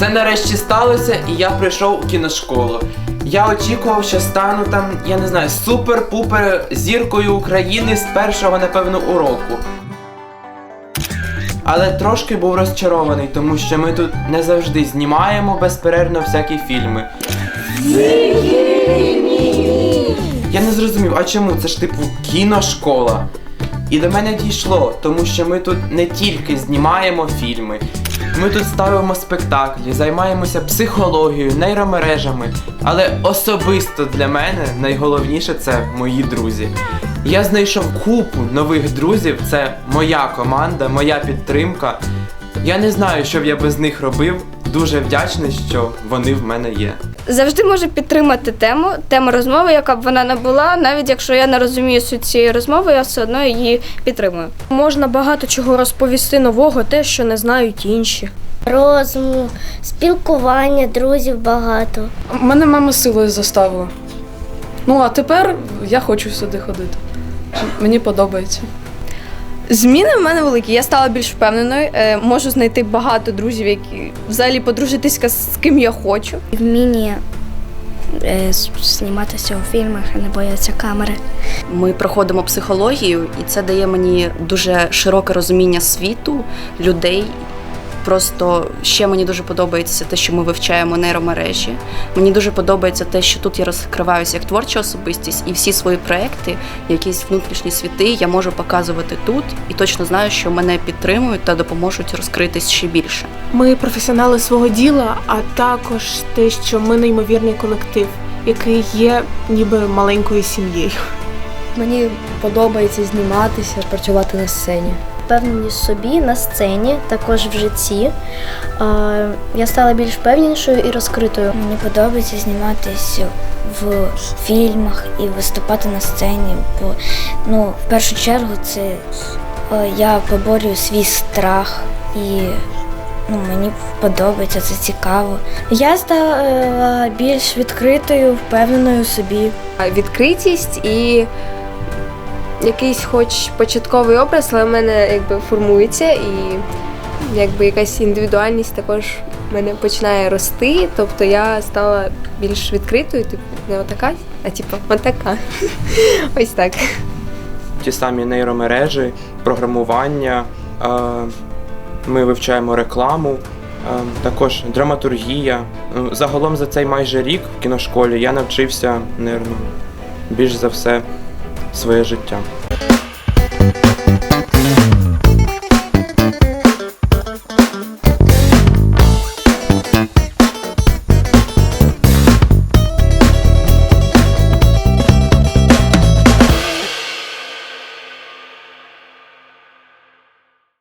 Це нарешті сталося, і я прийшов у кіношколу. Я очікував, що стану там, я не знаю, супер-пупер зіркою України з першого, напевно, уроку. Але трошки був розчарований, тому що ми тут не завжди знімаємо безперервно всякі фільми. Я не зрозумів, а чому? Це ж типу кіношкола. І до мене дійшло, тому що ми тут не тільки знімаємо фільми, ми тут ставимо спектаклі, займаємося психологією, нейромережами. Але особисто для мене найголовніше це мої друзі. Я знайшов купу нових друзів, це моя команда, моя підтримка. Я не знаю, що б я без них робив. Дуже вдячний, що вони в мене є. Завжди можу підтримати тему, тему розмови, яка б вона не була, навіть якщо я не розумію суть цієї розмови, я все одно її підтримую. Можна багато чого розповісти нового, те, що не знають інші. розуму, спілкування, друзів багато. Мене мама силою заставила. Ну, а тепер я хочу сюди ходити. Мені подобається. Зміни в мене великі. Я стала більш впевненою, е, можу знайти багато друзів, які взагалі подружитися з ким я хочу. Вміння е, зніматися у фільмах, а не бояться камери. Ми проходимо психологію, і це дає мені дуже широке розуміння світу, людей. Просто ще мені дуже подобається те, що ми вивчаємо нейромережі. Мені дуже подобається те, що тут я розкриваюся як творча особистість, і всі свої проекти, якісь внутрішні світи я можу показувати тут, і точно знаю, що мене підтримують та допоможуть розкритись ще більше. Ми професіонали свого діла, а також те, що ми неймовірний колектив, який є ніби маленькою сім'єю. Мені подобається зніматися, працювати на сцені. Впевненість в собі на сцені, також в житті. Я стала більш впевненішою і розкритою. Мені подобається зніматися в фільмах і виступати на сцені. Бо ну, в першу чергу це е, я поборюю свій страх і ну, мені подобається, це цікаво. Я стала більш відкритою, впевненою в собі. Відкритість і якийсь хоч початковий образ, але в мене якби формується і якби якась індивідуальність також мене починає рости. Тобто я стала більш відкритою, типу не отака, а типу отака. Ось так. ті самі нейромережі, програмування. е, Ми вивчаємо рекламу, е, також драматургія. Ну, Загалом за цей майже рік в кіношколі я навчився, мабуть, більш за все своє життя.